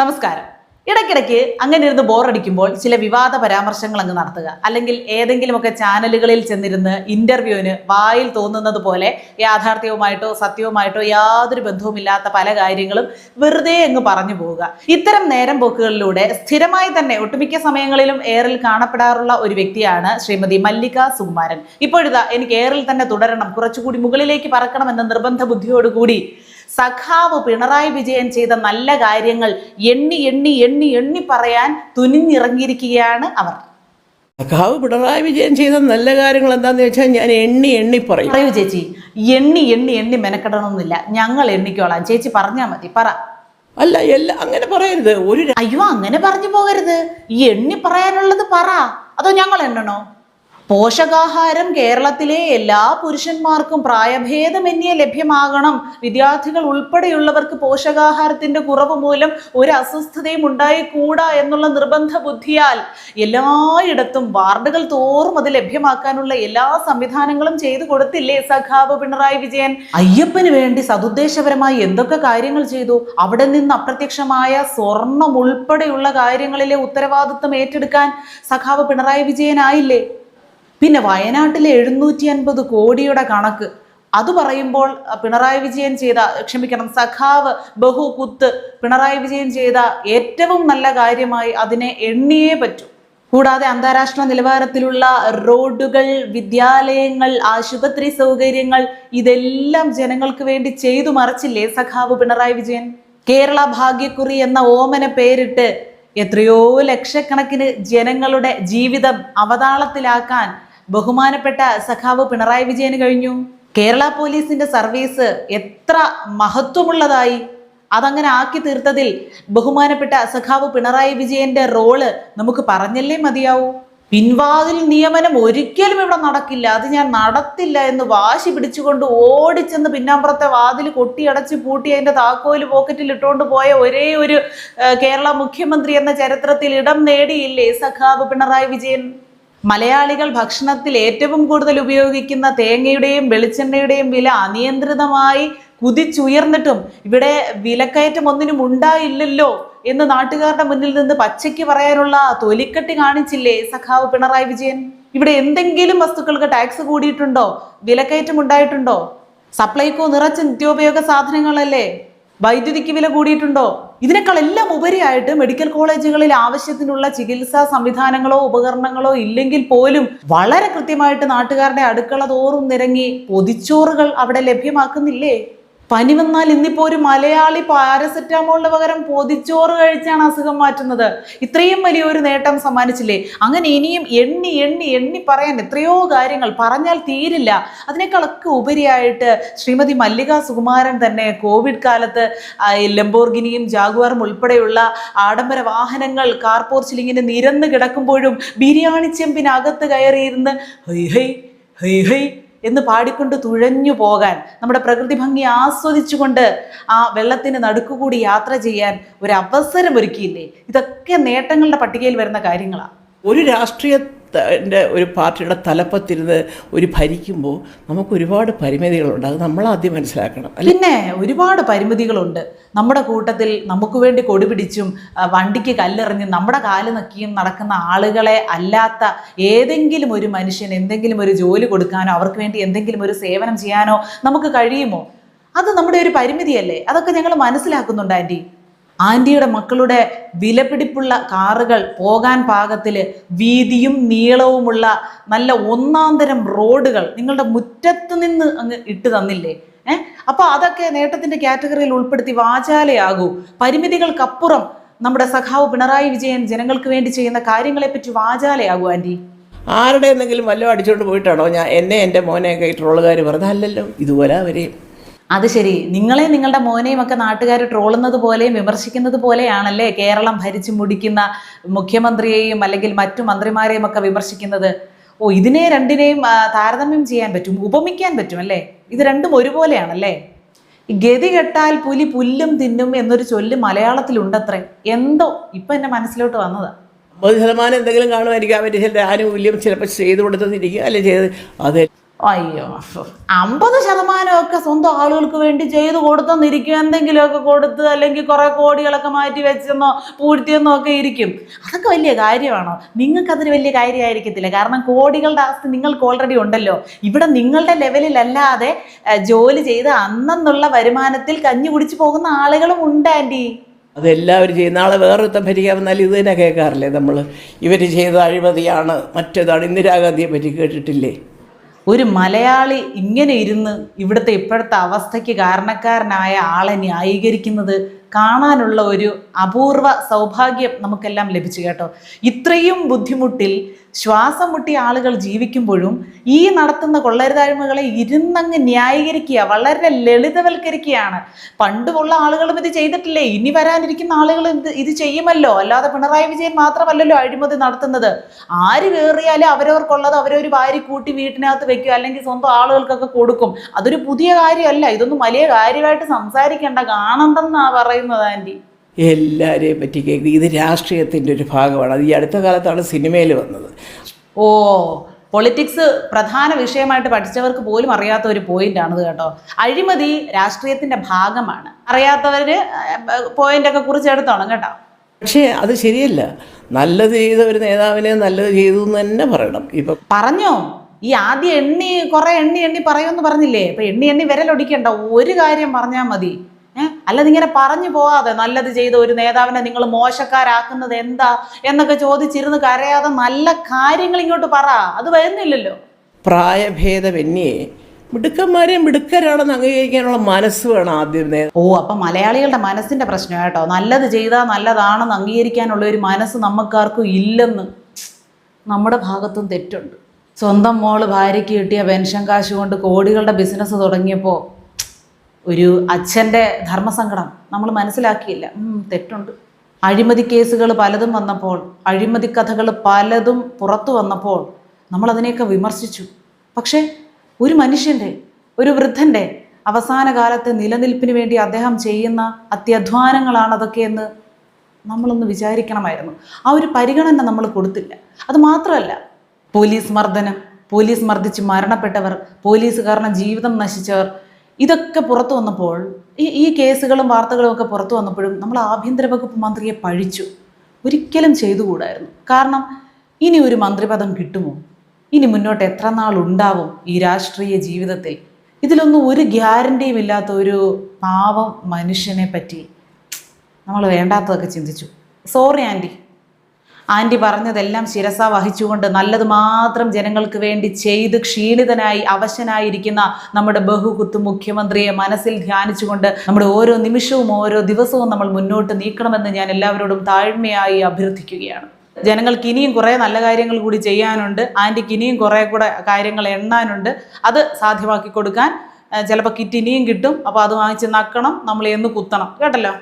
നമസ്കാരം. ഇടയ്ക്കിടയ്ക്ക് അങ്ങനെ ഇരുന്ന് ബോറടിക്കുമ്പോൾ ചില വിവാദ പരാമർശങ്ങൾ അങ്ങ് നടത്തുക. അല്ലെങ്കിൽ ഏതെങ്കിലുമൊക്കെ ചാനലുകളിൽ ചെന്നിരുന്ന് ഇന്റർവ്യൂവിന് വായിൽ തോന്നുന്നത് പോലെ യാഥാർത്ഥ്യവുമായിട്ടോ സത്യവുമായിട്ടോ യാതൊരു ബന്ധവുമില്ലാത്ത പല കാര്യങ്ങളും വെറുതെ അങ്ങ് പറഞ്ഞു പോവുക. ഇത്തരം നേരം പോക്കുകളിലൂടെ സ്ഥിരമായി തന്നെ ഒട്ടുമിക്ക സമയങ്ങളിലും എയറിൽ കാണപ്പെടാറുള്ള ഒരു വ്യക്തിയാണ് ശ്രീമതി മല്ലിക സുകുമാരൻ. ഇപ്പോഴിതാ എനിക്ക് എയറിൽ തന്നെ തുടരണം കുറച്ചുകൂടി മുകളിലേക്ക് പറക്കണം എന്ന നിർബന്ധ ബുദ്ധിയോടുകൂടി സഖാവ് പിണറായി വിജയൻ ചെയ്ത നല്ല കാര്യങ്ങൾ എണ്ണി എണ്ണി എണ്ണി എണ്ണി പറയാൻ തുനിഞ്ഞിറങ്ങിയിരിക്കുകയാണ് അവർ. സഖാവ് പിണറായി വിജയൻ ചെയ്ത നല്ല കാര്യങ്ങൾ എന്താന്ന് വെച്ചാൽ ഞാൻ എണ്ണി എണ്ണി പറയും. പറയൂ ചേച്ചി. എണ്ണി എണ്ണി എണ്ണി മെനക്കെടണമെന്നില്ല. ഞങ്ങൾ എണ്ണിക്കോളാം. ചേച്ചി പറഞ്ഞാൽ മതി. പറ. അല്ല എല്ലാം അങ്ങനെ പറയരുത്. ഒരു അയ്യോ അങ്ങനെ പറഞ്ഞു പോകരുത്. ഈ എണ്ണി പറയാനുള്ളത് പറ. അതോ ഞങ്ങൾ എണ്ണണോ? പോഷകാഹാരം കേരളത്തിലെ എല്ലാ പുരുഷന്മാർക്കും പ്രായഭേദമന്യേ ലഭ്യമാകണം. വിദ്യാർത്ഥികൾ ഉൾപ്പെടെയുള്ളവർക്ക് പോഷകാഹാരത്തിന്റെ കുറവ് മൂലം ഒരു അസ്വസ്ഥതയും ഉണ്ടായിക്കൂടാ എന്നുള്ള നിർബന്ധ ബുദ്ധിയാൽ എല്ലായിടത്തും വാർഡുകൾ തോറും അത് ലഭ്യമാക്കാനുള്ള എല്ലാ സംവിധാനങ്ങളും ചെയ്തു കൊടുത്തില്ലേ സഖാവ് പിണറായി വിജയൻ? അയ്യപ്പന് വേണ്ടി സതുദ്ദേശപരമായി എന്തൊക്കെ കാര്യങ്ങൾ ചെയ്തു? അവിടെ നിന്ന് അപ്രത്യക്ഷമായ സ്വർണം ഉൾപ്പെടെയുള്ള കാര്യങ്ങളിലെ ഉത്തരവാദിത്വം ഏറ്റെടുക്കാൻ സഖാവ് പിണറായി വിജയനായില്ലേ പിന്നെ വയനാട്ടിലെ എഴുന്നൂറ്റി അൻപത് കോടിയുടെ കണക്ക്. അത് പറയുമ്പോൾ പിണറായി വിജയൻ ചെയ്ത ക്ഷമിക്കണം സഖാവ് ബഹു കുത്ത് പിണറായി വിജയൻ ചെയ്ത ഏറ്റവും നല്ല കാര്യമായി അതിനെ എണ്ണിയേ പറ്റൂ. കൂടാതെ അന്താരാഷ്ട്ര നിലവാരത്തിലുള്ള റോഡുകൾ വിദ്യാലയങ്ങൾ ആശുപത്രി സൗകര്യങ്ങൾ ഇതെല്ലാം ജനങ്ങൾക്ക് വേണ്ടി ചെയ്തു മറച്ചില്ലേ സഖാവ് പിണറായി വിജയൻ? കേരള ഭാഗ്യക്കുറി എന്ന ഓമന പേരിട്ട് എത്രയോ ലക്ഷക്കണക്കിന് ജനങ്ങളുടെ ജീവിതം അവതാളത്തിലാക്കാൻ ബഹുമാനപ്പെട്ട സഖാവ് പിണറായി വിജയന് കഴിഞ്ഞു. കേരള പോലീസിന്റെ സർവീസ് എത്ര മഹത്വമുള്ളതായി അതങ്ങനെ ആക്കി തീർത്തതിൽ ബഹുമാനപ്പെട്ട സഖാവ് പിണറായി വിജയന്റെ റോൾ നമുക്ക് പറഞ്ഞല്ലേ മതിയാവൂ. പിൻവാതിൽ നിയമനം ഒരിക്കലും ഇവിടെ നടക്കില്ല. അത് ഞാൻ നടത്തില്ല എന്ന് വാശി പിടിച്ചുകൊണ്ട് ഓടിച്ചെന്ന് പിന്നാമ്പുറത്തെ വാതിൽ കൊട്ടിയടച്ച് പൂട്ടി അതിന്റെ താക്കോൽ പോക്കറ്റിൽ ഇട്ടുകൊണ്ട് പോയ ഒരേ ഒരു കേരള മുഖ്യമന്ത്രി എന്ന ചരിത്രത്തിൽ ഇടം നേടിയില്ലേ സഖാവ് പിണറായി വിജയൻ? മലയാളികൾ ഭക്ഷണത്തിൽ ഏറ്റവും കൂടുതൽ ഉപയോഗിക്കുന്ന തേങ്ങയുടെയും വെളിച്ചെണ്ണയുടെയും വില അനിയന്ത്രിതമായി കുതിച്ചുയർന്നിട്ടും ഇവിടെ വിലക്കയറ്റം ഒന്നിനും ഉണ്ടായില്ലല്ലോ എന്ന് നാട്ടുകാരുടെ മുന്നിൽ നിന്ന് പച്ചയ്ക്ക് പറയാനുള്ള തൊലിക്കെട്ടി കാണിച്ചില്ലേ സഖാവ് പിണറായി വിജയൻ? ഇവിടെ എന്തെങ്കിലും വസ്തുക്കൾക്ക് ടാക്സ് കൂടിയിട്ടുണ്ടോ? വിലക്കയറ്റം ഉണ്ടായിട്ടുണ്ടോ? സപ്ലൈകോ നിറച്ച നിത്യോപയോഗ സാധനങ്ങളല്ലേ? വൈദ്യുതിക്ക് വില കൂടിയിട്ടുണ്ടോ? ഇതിനേക്കാൾ എല്ലാം ഉപരിയായിട്ട് മെഡിക്കൽ കോളേജുകളിൽ ആവശ്യത്തിനുള്ള ചികിത്സാ സംവിധാനങ്ങളോ ഉപകരണങ്ങളോ ഇല്ലെങ്കിൽ പോലും വളരെ കൃത്യമായിട്ട് നാട്ടുകാരുടെ അടുക്കള തോറും നിരങ്ങി പൊതിച്ചോറുകൾ അവിടെ ലഭ്യമാക്കുന്നില്ലേ? പനി വന്നാൽ ഇന്നിപ്പോ ഒരു മലയാളി പാരസെറ്റാമോളിന് പകരം പൊതിച്ചോറ് കഴിച്ചാണ് അസുഖം മാറ്റുന്നത്. ഇത്രയും വലിയൊരു നേട്ടം സമ്മാനിച്ചില്ലേ? അങ്ങനെ ഇനിയും എണ്ണി എണ്ണി എണ്ണി പറയാൻ എത്രയോ കാര്യങ്ങൾ പറഞ്ഞാൽ തീരില്ല. അതിനേക്കാളൊക്കെ ഉപരിയായിട്ട് ശ്രീമതി മല്ലിക സുകുമാരൻ തന്നെ കോവിഡ് കാലത്ത് ലംബോർഗിനിയും ജാഗുവാറും ഉൾപ്പെടെയുള്ള ആഡംബര വാഹനങ്ങൾ കാർ പോർച്ചിൽ ഇങ്ങനെ നിരന്ന് കിടക്കുമ്പോഴും ബിരിയാണി ചെമ്പിനകത്ത് കയറിയിരുന്ന് ഹൈ ഹൈ ഹൈ ഹൈ എന്ന് പാടിക്കൊണ്ട് തുഴഞ്ഞു പോകാൻ നമ്മുടെ പ്രകൃതി ഭംഗി ആസ്വദിച്ചുകൊണ്ട് ആ വെള്ളത്തിന് നടുക്കുകൂടി യാത്ര ചെയ്യാൻ ഒരു അവസരം ഒരുക്കിയില്ലേ? ഇതൊക്കെ നേട്ടങ്ങളുടെ പട്ടികയിൽ വരുന്ന കാര്യങ്ങളാണ് ഒരു രാഷ്ട്രീയത്തിന്റെ ഒരു പാർട്ടിയുടെ തലപ്പത്തിരുന്ന് ഒരു ഭരിക്കുമ്പോൾ നമുക്ക് ഒരുപാട് പരിമിതികളുണ്ട്. അത് നമ്മൾ ആദ്യം മനസ്സിലാക്കണം. പിന്നെ ഒരുപാട് പരിമിതികളുണ്ട്. നമ്മുടെ കൂട്ടത്തിൽ നമുക്ക് വേണ്ടി കൊടി പിടിച്ചും വണ്ടിക്ക് കല്ലെറിഞ്ഞും നമ്മുടെ കാൽ നക്കിയും നടക്കുന്ന ആളുകളെ അല്ലാത്ത ഏതെങ്കിലും ഒരു മനുഷ്യൻ എന്തെങ്കിലും ഒരു ജോലി കൊടുക്കാനോ അവർക്ക് വേണ്ടി എന്തെങ്കിലും ഒരു സേവനം ചെയ്യാനോ നമുക്ക് കഴിയുമോ? അത് നമ്മുടെ ഒരു പരിമിതിയല്ലേ? അതൊക്കെ ഞങ്ങൾ മനസ്സിലാക്കുന്നുണ്ട് ആന്റി ആന്റിയുടെ മക്കളുടെ വിലപിടിപ്പുള്ള കാറുകൾ പോകാൻ പാകത്തിൽ വീതിയും നീളവുമുള്ള നല്ല ഒന്നാന്തരം റോഡുകൾ നിങ്ങളുടെ മുറ്റത്ത് നിന്ന് അങ്ങ് ഇട്ട് തന്നില്ലേ? ഏഹ് അപ്പൊ അതൊക്കെ നേട്ടത്തിന്റെ കാറ്റഗറിയിൽ ഉൾപ്പെടുത്തി വാചാലയാകൂ. പരിമിതികൾക്കപ്പുറം നമ്മുടെ സഖാവ് പിണറായി വിജയൻ ജനങ്ങൾക്ക് വേണ്ടി ചെയ്യുന്ന കാര്യങ്ങളെ പറ്റി വാചാലയാകൂ ആന്റി ആരുടെ എന്തെങ്കിലും വല്ലതും അടിച്ചുകൊണ്ട് പോയിട്ടാണോ? ഞാൻ എന്നെ എന്റെ മോനെയൊക്കെ ഈ ട്രോളുകാർ പറഞ്ഞത്. അല്ലല്ലോ ഇതുപോലെ അവരെയും അത് ശരി. നിങ്ങളെ നിങ്ങളുടെ മോനെയും ഒക്കെ നാട്ടുകാർ ട്രോളുന്നത് പോലെയും വിമർശിക്കുന്നത് പോലെയാണല്ലേ കേരളം ഭരിച്ചു മുടിക്കുന്ന മുഖ്യമന്ത്രിയെയും അല്ലെങ്കിൽ മറ്റു മന്ത്രിമാരെയും ഒക്കെ വിമർശിക്കുന്നത്? ഓ ഇതിനെ രണ്ടിനെയും താരതമ്യം ചെയ്യാൻ പറ്റും ഉപമിക്കാൻ പറ്റും അല്ലേ? ഇത് രണ്ടും ഒരുപോലെയാണല്ലേ? ഗതി കെട്ടാൽ പുലി പുല്ലും തിന്നും എന്നൊരു ചൊല്ല് മലയാളത്തിലുണ്ടത്രേ. എന്തോ ഇപ്പൊ എന്റെ മനസ്സിലോട്ട് വന്നതാ. അമ്പത് ശതമാനം എന്തെങ്കിലും കാണുമായിരിക്കും അവർ ആരും ചിലപ്പോൾ ചെയ്തു കൊടുത്തിരിക്കുക അല്ലെ ചെയ്ത് അത്. അയ്യോ അമ്പത് ശതമാനമൊക്കെ സ്വന്തം ആളുകൾക്ക് വേണ്ടി ചെയ്തു കൊടുത്തെന്നിരിക്കും എന്തെങ്കിലുമൊക്കെ കൊടുത്ത് അല്ലെങ്കിൽ കുറെ കോടികളൊക്കെ മാറ്റി വെച്ചെന്നോ പൂഴ്ത്തിയെന്നോ ഒക്കെ ഇരിക്കും. അതൊക്കെ വലിയ കാര്യമാണോ? നിങ്ങൾക്ക് അതൊരു വലിയ കാര്യമായിരിക്കത്തില്ല. കാരണം കോടികളുടെ ആസ്തി നിങ്ങൾക്ക് ഓൾറെഡി ഉണ്ടല്ലോ. ഇവിടെ നിങ്ങളുടെ ലെവലിലല്ലാതെ ജോലി ചെയ്ത് അന്നെന്നുള്ള വരുമാനത്തിൽ കഞ്ഞി കുടിച്ചു പോകുന്ന ആളുകളും ഉണ്ട് ആന്റി അതെല്ലാവരും ചെയ്യും. നാളെ വേറൊരുത്തം ഭരിക്കാൻ വന്നാൽ ഇത് തന്നെ കേൾക്കാറില്ലേ നമ്മൾ ഇവർ ചെയ്ത അഴിമതിയാണ് മറ്റേതാണ് ഇന്ദിരാഗാന്ധിയെ പറ്റി കേട്ടിട്ടില്ലേ? ഒരു മലയാളി ഇങ്ങനെ ഇരുന്ന് ഇവിടുത്തെ ഇപ്പോഴത്തെ അവസ്ഥയ്ക്ക് കാരണക്കാരനായ ആളെ ന്യായീകരിക്കുന്നത് കാണാനുള്ള ഒരു അപൂർവ സൗഭാഗ്യം നമുക്കെല്ലാം ലഭിച്ചു കേട്ടോ. ഇത്രയും ബുദ്ധിമുട്ടിൽ ശ്വാസം മുട്ടിയ ആളുകൾ ജീവിക്കുമ്പോഴും ഈ നടത്തുന്ന കൊള്ളരുതായ്മകളെ ഇരുന്നങ്ങ് ന്യായീകരിക്കുക വളരെ ലളിതവൽക്കരിക്കുകയാണ്. പണ്ടുള്ള ആളുകളും ഇത് ചെയ്തിട്ടില്ലേ? ഇനി വരാനിരിക്കുന്ന ആളുകൾ ഇത് ഇത് ചെയ്യുമല്ലോ? അല്ലാതെ പിണറായി വിജയൻ മാത്രമല്ലല്ലോ അഴിമതി നടത്തുന്നത്. ആര് കയറിയാലും അവരവർക്കുള്ളത് അവരൊരു വാരി കൂട്ടി വീട്ടിനകത്ത് വെക്കുക അല്ലെങ്കിൽ സ്വന്തം ആളുകൾക്കൊക്കെ കൊടുക്കും. അതൊരു പുതിയ കാര്യമല്ല. ഇതൊന്നും വലിയ കാര്യമായിട്ട് സംസാരിക്കേണ്ട കാണണ്ടെന്നാ പറയുന്നത്? ആന്റി. എല്ലാവരെയും പറ്റി കേൾക്കും ഇത് രാഷ്ട്രീയത്തിന്റെ ഒരു ഭാഗമാണ്. അത് ഈ അടുത്ത കാലത്താണ് സിനിമയിൽ വന്നത്. ഓ പൊളിറ്റിക്സ് പ്രധാന വിഷയമായിട്ട് പഠിച്ചവർക്ക് പോലും അറിയാത്ത ഒരു പോയിന്റ് ആണത് കേട്ടോ. അഴിമതി രാഷ്ട്രീയത്തിന്റെ ഭാഗമാണ്. അറിയാത്തവര് പോയിന്റ് ഒക്കെ കുറിച്ചെടുത്തോണം കേട്ടോ. പക്ഷേ അത് ശരിയല്ല. നല്ലത് ചെയ്ത ഒരു നേതാവിനെ നല്ലത് ചെയ്തു എന്ന് തന്നെ പറയണം. ഇപ്പൊ പറഞ്ഞോ? ഈ ആദ്യം എണ്ണി കുറെ എണ്ണി എണ്ണി പറയുമെന്ന് പറഞ്ഞില്ലേ? അപ്പൊ എണ്ണി എണ്ണി വിരലൊടിക്കണ്ട. ഒരു കാര്യം പറഞ്ഞാൽ മതി. അല്ലാതെ ഇങ്ങനെ പറഞ്ഞു പോവാതെ നല്ലത് ചെയ്ത ഒരു നേതാവിനെ നിങ്ങൾ മോശക്കാരാക്കുന്നത് എന്താ എന്നൊക്കെ ചോദിച്ചിരുന്ന് കരയാതെ നല്ല കാര്യങ്ങൾ ഇങ്ങോട്ട് പറ. അത് വരുന്നില്ലല്ലോ. പ്രായഭേദമന്യേ മിടുക്കന്മാരെയും മിടുക്കരാണെന്ന് അംഗീകരിക്കാനുള്ള മനസ്സ് വേണം ആദ്യം ഓ അപ്പൊ മലയാളികളുടെ മനസ്സിന്റെ പ്രശ്നം കേട്ടോ. നല്ലത് ചെയ്താൽ നല്ലതാണെന്ന് അംഗീകരിക്കാനുള്ള ഒരു മനസ്സ് നമുക്കാർക്കും ഇല്ലെന്ന്. നമ്മുടെ ഭാഗത്തും തെറ്റുണ്ട്. സ്വന്തം മോൾ ഭാര്യയ്ക്ക് കിട്ടിയ പെൻഷൻ കാശ് കൊണ്ട് കോടികളുടെ ബിസിനസ് തുടങ്ങിയപ്പോൾ ഒരു അച്ഛന്റെ ധർമ്മസങ്കടം നമ്മൾ മനസ്സിലാക്കിയില്ല. തെറ്റുണ്ട്. അഴിമതി കേസുകൾ പലതും വന്നപ്പോൾ അഴിമതി കഥകൾ പലതും പുറത്തു വന്നപ്പോൾ നമ്മൾ അതിനെയൊക്കെ വിമർശിച്ചു. പക്ഷേ ഒരു മനുഷ്യന്റെ ഒരു വൃദ്ധന്റെ അവസാന കാലത്തെ നിലനിൽപ്പിന് വേണ്ടി അദ്ദേഹം ചെയ്യുന്ന അത്യധ്വാനങ്ങളാണ് അതൊക്കെയെന്ന് നമ്മളൊന്ന് വിചാരിക്കണമായിരുന്നു. ആ ഒരു പരിഗണന നമ്മൾ കൊടുത്തില്ല. അത് മാത്രമല്ല പോലീസ് മർദ്ദനം പോലീസ് മർദ്ദിച്ച് മരണപ്പെട്ടവർ പോലീസ് കാരണം ജീവിതം നശിച്ചവർ ഇതൊക്കെ പുറത്തു വന്നപ്പോൾ ഈ ഈ കേസുകളും വാർത്തകളും ഒക്കെ പുറത്തു വന്നപ്പോഴും നമ്മൾ ആഭ്യന്തര വകുപ്പ് മന്ത്രിയെ പഴിച്ചു ഒരിക്കലും ചെയ്തുകൂടായിരുന്നു. കാരണം ഇനി ഒരു മന്ത്രിപദം കിട്ടുമോ? ഇനി മുന്നോട്ട് എത്ര നാൾ ഉണ്ടാവും ഈ രാഷ്ട്രീയ ജീവിതത്തിൽ? ഇതിലൊന്നും ഒരു ഗ്യാരണ്ടിയും ഇല്ലാത്ത ഒരു പാവം മനുഷ്യനെ പറ്റി നമ്മൾ വേണ്ടാത്തതൊക്കെ ചിന്തിച്ചു. Sorry aunty. ആന്റി പറഞ്ഞതെല്ലാം ശിരസ വഹിച്ചുകൊണ്ട് നല്ലത് മാത്രം ജനങ്ങൾക്ക് വേണ്ടി ചെയ്ത് ക്ഷീണിതനായി അവശനായിരിക്കുന്ന നമ്മുടെ ബഹുകുത്തു മുഖ്യമന്ത്രിയെ മനസ്സിൽ ധ്യാനിച്ചുകൊണ്ട് നമ്മുടെ ഓരോ നിമിഷവും ഓരോ ദിവസവും നമ്മൾ മുന്നോട്ട് നീക്കണമെന്ന് ഞാൻ എല്ലാവരോടും താഴ്മയായി അഭ്യർത്ഥിക്കുകയാണ്. ജനങ്ങൾക്ക് ഇനിയും കുറേ നല്ല കാര്യങ്ങൾ കൂടി ചെയ്യാനുണ്ട്. ആന്റിക്ക് ഇനിയും കുറേ കൂടെ കാര്യങ്ങൾ എണ്ണാനുണ്ട്. അത് സാധ്യമാക്കി കൊടുക്കാൻ ചിലപ്പോൾ കിറ്റ് ഇനിയും കിട്ടും. അപ്പോൾ അത് വാങ്ങിച്ച് നക്കണം നമ്മൾ എന്ന് കുത്തണം. കേട്ടല്ലോ?